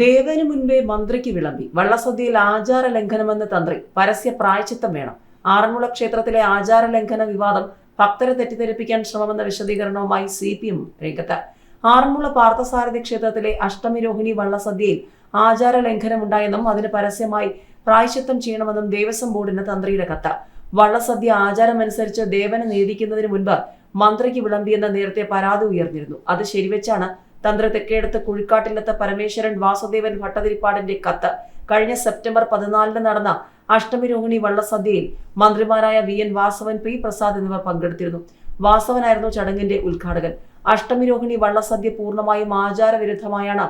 ദേവന് മുൻപേ മന്ത്രിക്ക് വിളമ്പി. വള്ളസദ്യയിൽ ആചാര ലംഘനമെന്ന തന്ത്രി. പരസ്യ പ്രായച്ചിത്തം വേണം. ആറന്മുള ക്ഷേത്രത്തിലെ ആചാര ലംഘന വിവാദം ഭക്തരെ തെറ്റിദ്ധരിപ്പിക്കാൻ ശ്രമമെന്ന വിശദീകരണവുമായി സി പി എം രംഗത്ത്. ആറന്മുള പാർത്ഥസാരഥി ക്ഷേത്രത്തിലെ അഷ്ടമിരോഹിണി വള്ളസദ്യയിൽ ആചാര ലംഘനമുണ്ടായെന്നും അതിന് പരസ്യമായി പ്രായശ്ചിത്തം ചെയ്യണമെന്നും ദേവസ്വം ബോർഡിന് തന്ത്രിയുടെ കത്ത്. വള്ളസദ്യ ആചാരമനുസരിച്ച് ദേവനെ നീതിക്കുന്നതിന് മുൻപ് മന്ത്രിക്ക് വിളമ്പിയെന്ന് നേരത്തെ പരാതി ഉയർന്നിരുന്നു. അത് ശരിവെച്ചാണ് തന്ത്രി തെക്കേടത്ത് കുഴിക്കാട്ടിലത്ത് പരമേശ്വരൻ വാസുദേവൻ ഭട്ടതിരിപ്പാടിന്റെ കത്ത്. കഴിഞ്ഞ സെപ്റ്റംബർ പതിനാലിന് നടന്ന അഷ്ടമിരോഹിണി വള്ളസദ്യയിൽ മന്ത്രിമാരായ V N Vasavan P Prasad എന്നിവർ പങ്കെടുത്തിരുന്നു. വാസവനായിരുന്നു ചടങ്ങിന്റെ ഉദ്ഘാടകൻ. അഷ്ടമിരോഹിണി വള്ളസദ്യ പൂർണമായും ആചാരവിരുദ്ധമായാണ്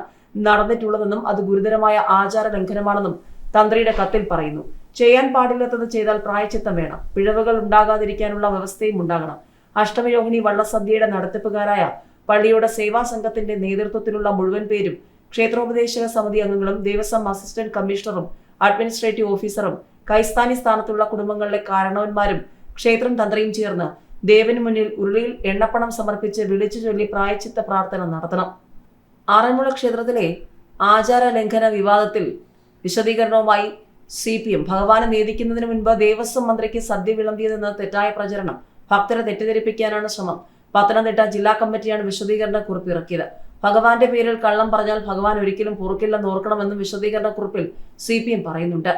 നടന്നിട്ടുള്ളതെന്നും അത് ഗുരുതരമായ ആചാര ലംഘനമാണെന്നും തന്ത്രിയുടെ കത്തിൽ പറയുന്നു. ചെയ്യാൻ പാടില്ലാത്തത് ചെയ്താൽ പ്രായച്ചിത്തം വേണം. പിഴവുകൾ ഉണ്ടാകാതിരിക്കാനുള്ള വ്യവസ്ഥയും ഉണ്ടാകണം. അഷ്ടമിരോഹിണി വള്ളസദ്യയുടെ നടത്തിപ്പുകാരായ പള്ളിയുടെ സേവാ സംഘത്തിന്റെ നേതൃത്വത്തിലുള്ള മുഴുവൻ പേരും ക്ഷേത്രോപദേശക സമിതി അംഗങ്ങളും ദേവസ്വം അസിസ്റ്റന്റ് കമ്മീഷണറും അഡ്മിനിസ്ട്രേറ്റീവ് ഓഫീസറും കൈസ്ഥാനി സ്ഥാനത്തുള്ള കുടുംബങ്ങളിലെ കാരണവന്മാരും ക്ഷേത്രം തന്ത്രിയും ചേർന്ന് ദേവന് മുന്നിൽ ഉരുളിയിൽ എണ്ണപ്പണം സമർപ്പിച്ച് വിളിച്ചു ചൊല്ലി പ്രായച്ചിത്ത പ്രാർത്ഥന നടത്തണം. ആറന്മുള ക്ഷേത്രത്തിലെ ആചാര ലംഘന വിവാദത്തിൽ വിശദീകരണവുമായി സി പി എം ഭഗവാനെ നീതിക്കുന്നതിന് മുൻപ് ദേവസ്വം മന്ത്രിക്ക് സദ്യ വിളമ്പിയതെന്ന തെറ്റായ പ്രചരണം. ഭക്തരെ തെറ്റിദ്ധരിപ്പിക്കാനാണ് ശ്രമം. പത്തനംതിട്ട ജില്ലാ കമ്മിറ്റിയാണ് വിശദീകരണ കുറിപ്പ് ഇറക്കിയത്. ഭഗവാന്റെ പേരിൽ കള്ളം പറഞ്ഞാൽ ഭഗവാൻ ഒരിക്കലും പൊറുക്കില്ലെന്ന് ഓർക്കണമെന്നും വിശദീകരണ കുറിപ്പിൽ സി പറയുന്നുണ്ട്.